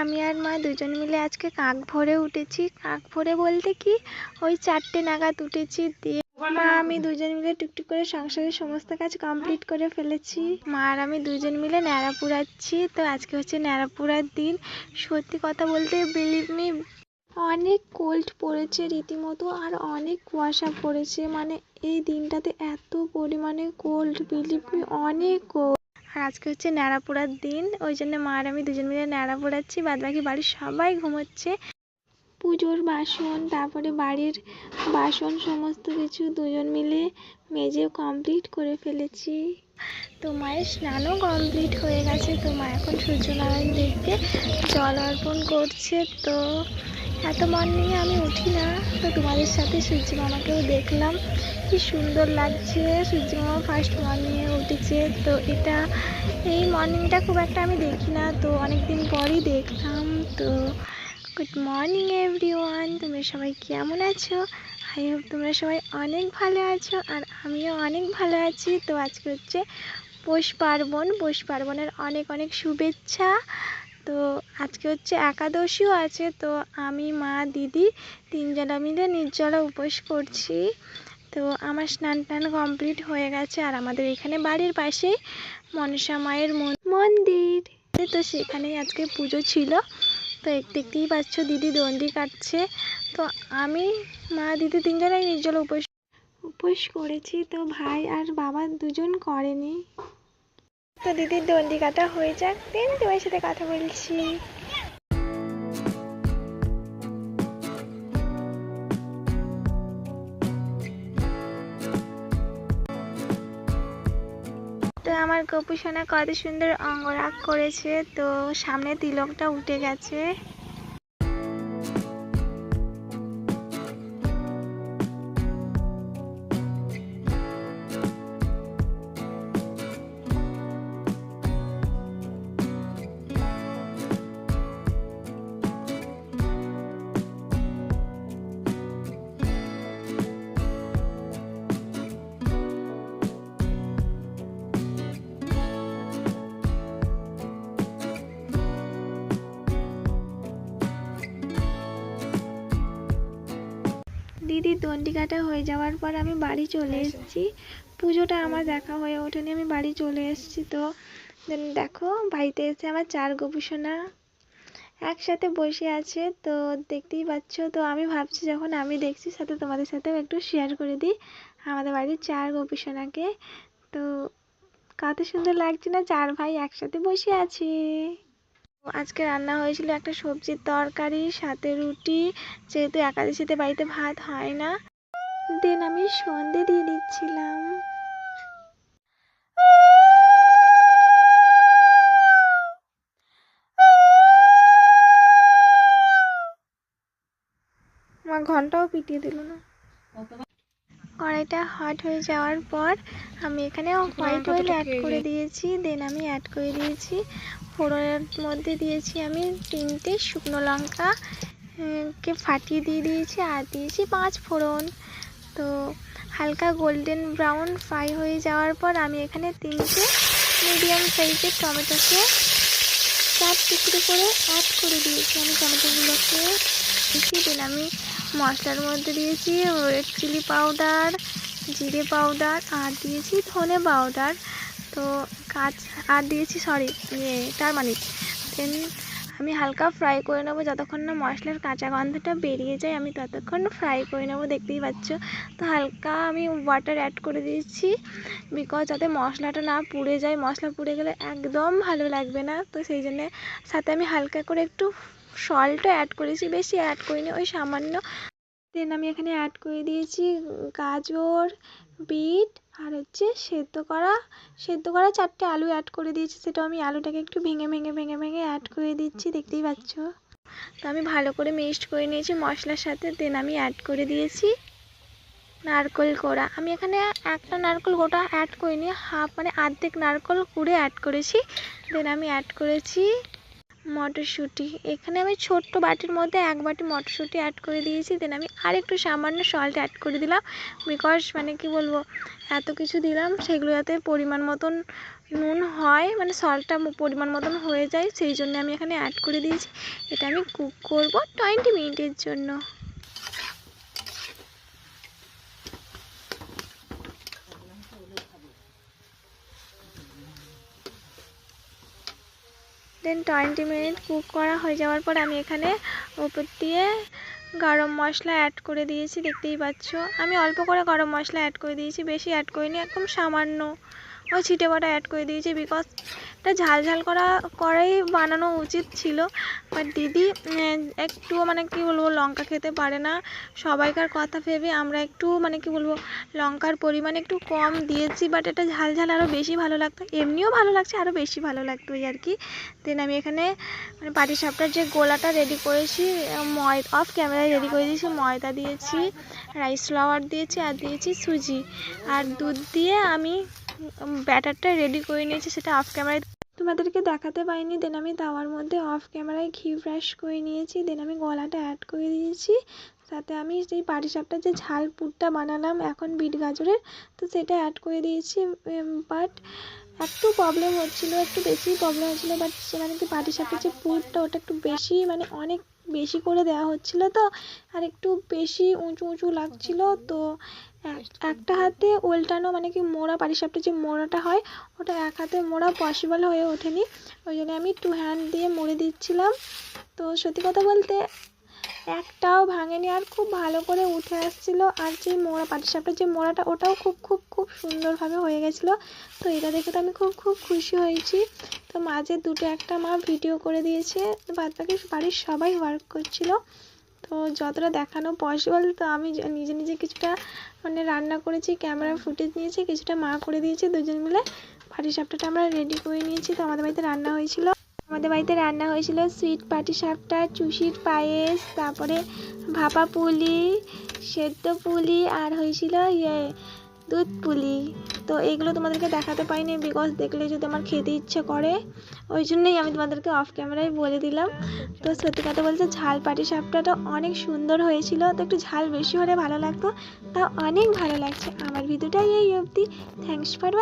আমি আর মা দুজন মিলে আজকে কাক ভোরে উঠেছি। কাক ভোরে বলতে কি, ওই চারটে নাগাদ উঠেছি, দিয়ে মা আমি দুজন মিলে টুকটুক করে সংসারের সমস্ত কাজ কমপ্লিট করে ফেলেছি। মা আর আমি দুজন মিলে ন্যাড়া পুরাচ্ছি তো আজকে হচ্ছে ন্যাড়া পুরার দিন। সত্যি কথা বলতে বিলিভ মি অনেক কোল্ড পড়েছে রীতিমতো, আর অনেক কুয়াশা পড়েছে। মানে এই দিনটাতে এত পরিমাণে কোল্ড বিলিভ মি অনেক কোল্ড আর আজকে হচ্ছে ন্যাড়া পোড়ার দিন, ওই জন্য মা আর আমি দুজন মিলে ন্যাড়া পোড়াচ্ছি বাদ বাকি বাড়ির সবাই ঘুমোচ্ছে। পুজোর বাসন, তারপরে বাড়ির বাসন সমস্ত কিছু দুজন মিলে মেজে কমপ্লিট করে ফেলেছি। তো মায়ের স্নানও কমপ্লিট হয়ে গেছে, তো মা এখন সূর্যনারায়ণ দেখতে জল অর্পণ করছে, তো এত মর্নিংয়ে আমি উঠি না, তো তোমাদের সাথে সূর্য মামাকেও দেখলাম। কি সুন্দর লাগছে, সূর্য মামা ফার্স্ট মর্নিংয়ে উঠেছে। তো এটা, এই মর্নিংটা খুব একটা আমি দেখি না, তো অনেক দিন পরই দেখলাম। তো গুড মর্নিং এভরিওয়ান তোমরা সবাই কেমন আছো? আই হোপ তোমরা সবাই অনেক ভালো আছো, আর আমিও অনেক ভালো আছি। তো আজকে হচ্ছে পৌষ পার্বণ। পৌষ পার্বণের অনেক অনেক শুভেচ্ছা। তো আজকে হচ্ছে একাদশীও আছে, তো আমি, মা, দিদি তিনজনা মিলে নির্জলা উপোস করছি। তো আমার স্নান টান কমপ্লিট হয়ে গেছে আর আমাদের এখানে বাড়ির পাশেই মনসা মায়ের মন- মন্দির। তো সেখানেই আজকে পুজো ছিল। তো দেখতেই পাচ্ছ দিদি দণ্ডি কাটছে। তো আমি, মা, দিদি তিনজনেই নির্জল উপোস উপোস করেছি। তো ভাই আর বাবা দুজন করেনি। তো দিদির দন্ডি কাটা হয়ে যাক। দেন তোমার সাথে কথা বলছি। তো আমার গোপু সোনা কত সুন্দর অঙ্গরাগ করেছে। তো সামনে তিলকটা উঠে গেছে। দিদির দণ্ডি কাটা হয়ে যাওয়ার পর আমি বাড়ি চলে এসেছি। পুজোটা আমার দেখা হয়ে ওঠেনি আমি বাড়ি চলে এসেছি তো। দেখো বাড়িতে এসে আমার চার গোপুসোনা একসাথে বসে আছে তো দেখতেই পাচ্ছ তো আমি ভাবছি যখন আমি দেখছি সাথে তোমাদের সাথেও একটু শেয়ার করে দিই আমাদের বাড়ির চার গোপুসোনাকে। তো কত সুন্দর লাগছে না চার ভাই একসাথে বসে আছে। আজকে রান্না হয়েছিল একটা সবজির তরকারি, সাথে রুটি। যেহেতু একাদশীতে বাড়িতে ভাত হয় না দেন আমি সন্ধে দিয়ে দিচ্ছিলাম। আমার ঘন্টাও পিটিয়ে দিল না। কড়াইটা হট হয়ে যাওয়ার পর আমি এখানে হোয়াইট অয়েল অ্যাড করে দিয়েছি দেন আমি অ্যাড করে দিয়েছি ফোড়নের মধ্যে দিয়েছি আমি তিনটে শুকনো লঙ্কা কে ফাটিয়ে দিয়ে দিয়েছি আর দিয়েছি পাঁচ ফোড়ন। তো হালকা গোল্ডেন ব্রাউন ফ্রাই হয়ে যাওয়ার পর আমি এখানে তিনটে মিডিয়াম সাইজের টমেটোকে চার টুকরো করে অ্যাড করে দিয়েছি। আমি টমেটোগুলোকে দিয়েছি দেন আমি মশলার মধ্যে দিয়েছি রেড চিলি পাউডার জিরে পাউডার আর দিয়েছি ধনে পাউডার তো কাঁচ, আর দিয়েছি সরি টারমারিক দেন আমি হালকা ফ্রাই করে নেব যতক্ষণ না মশলার কাঁচা গন্ধটা বেরিয়ে যায়, আমি ততক্ষণ ফ্রাই করে নেব, দেখতেই পাচ্ছ। তো হালকা আমি ওয়াটার অ্যাড করে দিয়েছি বিকজ যাতে মশলাটা না পুড়ে যায়, মশলা পুড়ে গেলে একদম ভালো লাগবে না। তো সেই জন্যে সাথে আমি হালকা করে একটু সল্টও অ্যাড করেছি, বেশি অ্যাড করিনি, ওই সামান্য দেন আমি এখানে অ্যাড করে দিয়েছি গাজর, বিট আর হচ্ছে সেদ্ধ করা সেদ্ধ করা চারটে আলু অ্যাড করে দিয়েছি সেটা আমি আলুটাকে একটু ভেঙে ভেঙে ভেঙে ভেঙে অ্যাড করে দিচ্ছি, দেখতেই পাচ্ছ। তো আমি ভালো করে মিক্সড করে নিয়েছি মশলার সাথে দেন আমি অ্যাড করে দিয়েছি নারকোল কোড়া। আমি এখানে একটা নারকোল গোটা অ্যাড করিনি, হাফ মানে অর্ধেক নারকোল কুড়ে অ্যাড করেছি দেন আমি অ্যাড করেছি মটরশুঁটি। এখানে আমি ছোট্ট বাটির মধ্যে এক বাটি মটরশুঁটি অ্যাড করে দিয়েছি। দেন আমি আর একটু সামান্য সল্ট অ্যাড করে দিলাম বিকজ মানে কি বলব, এত কিছু দিলাম সেগুলো যাতে পরিমাণ মতন নুন হয় মানে সল্টটা পরিমাণ মতন হয়ে যায়, সেই জন্য আমি এখানে অ্যাড করে দিয়েছি। এটা আমি কুক করব টোয়েন্টি মিনিটের জন্য। দেন টোয়েন্টি মিনিট কুক করা হয়ে যাওয়ার পর আমি এখানে ওপর দিয়ে গরম মশলা অ্যাড করে দিয়েছি, দেখতেই পাচ্ছ। আমি অল্প করে গরম মশলা অ্যাড করে দিয়েছি, বেশি অ্যাড করিনি, একদম সামান্য। ওই ছিটে বাটা অ্যাড করে দিয়েছি বিকজ এটা ঝাল ঝাল করা করাই বানানো উচিত ছিল। বাট দিদি উম, একটুও মানে কি বলব লঙ্কা খেতে পারে না। সবাইকার কথা ভেবে আমরা একটু মানে কি বলব লঙ্কার পরিমাণ একটু কম দিয়েছি বাট এটা ঝাল ঝাল আরও বেশি ভালো লাগতো। এমনিও ভালো লাগছে আরও বেশি ভালো লাগতো ওই আর কি। দেন আমি এখানে মানে পাটিসাপটার যে গোলাটা রেডি করেছি ময় অফ ক্যামেরায় রেডি করে দিয়েছি ময়দা দিয়েছি রাইস ফ্লাওয়ার দিয়েছি আর দিয়েছি সুজি। আর দুধ দিয়ে আমি ব্যাটারটা রেডি করে নিয়েছি, সেটা অফ ক্যামেরায় তোমাদেরকে দেখাতে পাইনি দেন আমি তাওয়ার মধ্যে অফ ক্যামেরায় ঘি ব্রাশ করে নিয়েছি দেন আমি গলাটা অ্যাড করে দিয়েছি সাথে আমি যেই পাটিসাপটার যে ঝাল পুরটা বানালাম এখন বিট গাজরের, তো সেটা অ্যাড করে দিয়েছি বাট একটু প্রবলেম হচ্ছিল, একটু বেশি প্রবলেম হচ্ছিল বাট মানে কি পাটিসাপটার যে পুরটা, ওটা একটু বেশি মানে অনেক বেশি করে দেওয়া হচ্ছিল তো, আর একটু বেশি উঁচু উঁচু লাগছিল, তো একটা হাতে উল্টানো মানে কি মোড়া পাটিসাপটার যে মোড়াটা হয়, ওটা এক হাতে মোড়া পসিবল হয়ে ওঠেনি। ওই জন্য আমি টু হ্যান্ড দিয়ে মুড়ে দিচ্ছিলাম। তো সত্যি কথা বলতে একটাও ভাঙেনি আর খুব ভালো করে উঠে আসছিল। আর যে মোড়া পাটিসাপটার যে মোড়াটা, ওটাও খুব খুব খুব সুন্দরভাবে হয়ে গেছিল। তো এটা দেখে তো আমি খুব খুব খুশি হয়েছি। তো মাঝে দুটো একটা মা ভিডিও করে দিয়েছে। বাদ বাকি বাড়ির সবাই ওয়ার্ক করছিল। তো যতটা দেখানো পসিবল তো আমি নিজে নিজে কিছুটা মানে রান্না করেছি ক্যামেরা ফুটেজ নিয়েছি, কিছুটা মা করে দিয়েছে দুজন মিলে। পাটিসাপটাটা আমরা রেডি করে নিয়েছি, তো আমাদের বাড়িতে রান্না হয়েছিল। আমাদের বাড়িতে রান্না হয়েছিল সুইট পাটি সাপটা, চুষির পায়েস, তারপরে ভাপা পুলি, সেদ্ধ পুলি, আর হয়েছিল ইয়ে দুধ পুলি। তো এইগুলো তোমাদেরকে দেখাতে পাইনি বিকজ দেখলে যদি আমার খেতে ইচ্ছে করে, ওই জন্যই আমি তোমাদেরকে অফ ক্যামেরায় বলে দিলাম। তো সত্যি কথা বলতে ঝাল পাটি সাপটাটা অনেক সুন্দর হয়েছিল। তো একটু ঝাল বেশি হলে ভালো লাগতো। তা অনেক ভালো লাগছে। আমার ভিডিওটাই এই অবধি। Thanks for